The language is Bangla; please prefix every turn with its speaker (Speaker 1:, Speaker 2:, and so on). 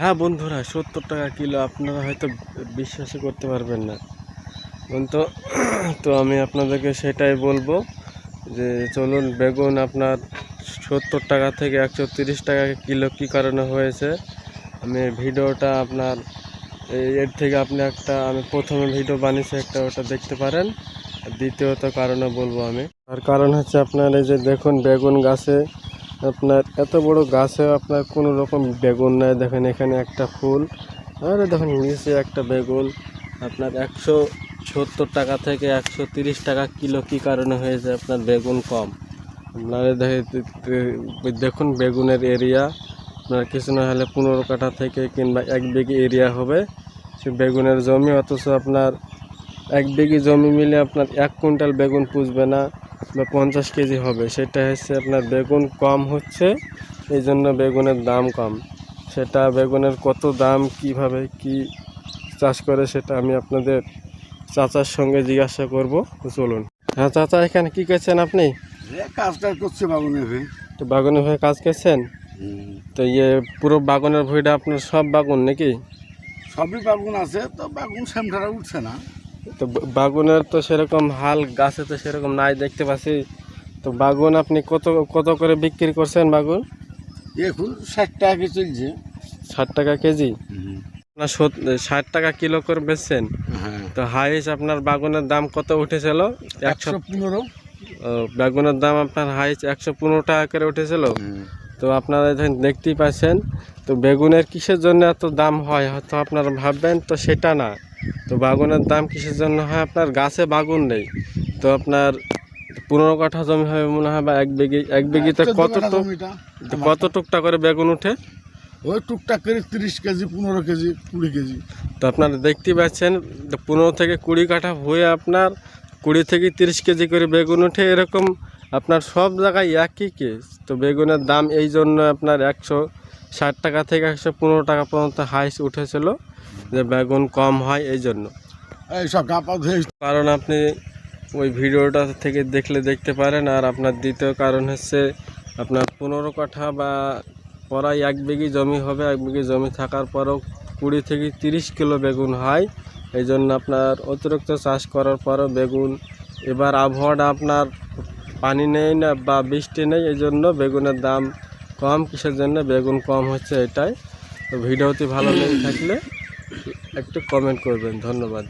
Speaker 1: হ্যাঁ বন্ধুরা, সত্তর টাকা কিলো আপনারা হয়তো বিশ্বাসই করতে পারবেন না। তো তো আমি আপনাদেরকে সেটাই বলব যে চলুন, বেগুন আপনার সত্তর টাকা থেকে একশো তিরিশ টাকা কিলো কী কারণে হয়েছে? আমি ভিডিওটা আপনার এর থেকে আপনি একটা, আমি প্রথমে ভিডিও বানিয়েছি একটা, ওটা দেখতে পারেন। দ্বিতীয়ত কারণে বলব আমি। আর কারণ হচ্ছে আপনার এই যে দেখুন, বেগুন গাছে আপনার এত বড় গাছে আপনার কোনো রকম বেগুন নাই। দেখেন এখানে একটা ফুল। আর দেখুন, নিচে একটা বেগুন। আপনার একশো সত্তর টাকা থেকে একশো তিরিশ টাকা কিলো কী কারণে হয়েছে আপনার বেগুন কম? আপনারা দেখে- দেখুন বেগুনের এরিয়া। আপনার কিছু না হলে পনেরো কাঠা থেকে কিংবা এক বিঘি এরিয়া হবে। সে বেগুনের জমি, অথচ আপনার এক বিঘি জমি মিলে আপনার এক কুইন্টাল বেগুন পুষবে না। বা পঞ্চাশ কেজি হবে। সেটা হচ্ছে আপনার বেগুন কম হচ্ছে এই জন্য বেগুনের দাম কম। সেটা বেগুনের কত দাম কীভাবে কি চাষ করে সেটা আমি আপনাদের চাচার সঙ্গে জিজ্ঞাসা করব। চলুন। হ্যাঁ চাচা এখানে কি করছেন আপনি?
Speaker 2: কাজটা করছে বাগুনে ভাই।
Speaker 1: তো বাগানের হয়ে কাজ করছেন? তো ইয়ে পুরো বাগানের ভুঁইটা আপনার সব বাগুন নাকি?
Speaker 2: সবই বাগুন আছে তো বাগুন সেমঠারা উঠছে না।
Speaker 1: তো বাগুনের তো সেরকম হাল গাছে তো সেরকম নাই দেখতে পাচ্ছি। তো বাগুন আপনি কত কত করে বিক্রি করছেন বাগুন?
Speaker 2: এখন ষাট টাকা চলছে।
Speaker 1: ষাট টাকা কেজি? না ষাট টাকা কিলো করে বেচছেন?
Speaker 2: হ্যাঁ।
Speaker 1: তো হাইস আপনার বাগুনের দাম কত উঠেছিল? একশো
Speaker 2: পনেরো।
Speaker 1: বেগুনের দাম আপনার হাইস একশো পনেরো টাকা করে উঠেছিল। তো আপনারা এখানে দেখতেই পাচ্ছেন তো বেগুনের কিসের জন্য এত দাম হয়? হয়তো আপনারা ভাববেন তো সেটা না। তো বাগুনের দাম কিসের জন্য হয়? আপনার গাছে বাগুন নেই। তো আপনার পনেরো কাঠা জমি হবে মনে হয় বা এক বিঘি এক বিঘিতে কত কত টুকটা করে বেগুন উঠে?
Speaker 2: ওই টুকটাক করে তিরিশ কেজি পনেরো কেজি কুড়ি কেজি।
Speaker 1: তো আপনারা দেখতেই পাচ্ছেন তো পনেরো থেকে কুড়ি কাঠা হয়ে আপনার কুড়ি থেকে তিরিশ কেজি করে বেগুন ওঠে এরকম। আপনার সব জায়গায় একই কেস। তো বেগুনের দাম এই জন্য আপনার একশো ষাট টাকা থেকে একশো পনেরো টাকা পর্যন্ত হাইস উঠেছিল যে বেগুন কম হয় এই জন্য।
Speaker 2: এই সব গাপা
Speaker 1: কারণ আপনি ওই ভিডিওটা থেকে দেখলে দেখতে পারেন আর আপনার দ্বিতীয় কারণ হচ্ছে আপনার পনেরো কাঠা বা প্রায় এক বিঘি জমি হবে এক বিঘি জমি থাকার পরেও কুড়ি থেকে তিরিশ কিলো বেগুন হয়। এই জন্য আপনার অতিরিক্ত চাষ করার পরও বেগুন এবার আবহাওয়াটা আপনার পানি নেই না বা বৃষ্টি নেই এই জন্য বেগুনের দাম কম কিসের জন্য? বেগুন কম হচ্ছে এটাই। তো ভিডিওটি ভালো লেগে থাকলে একটু কমেন্ট করবেন। ধন্যবাদ।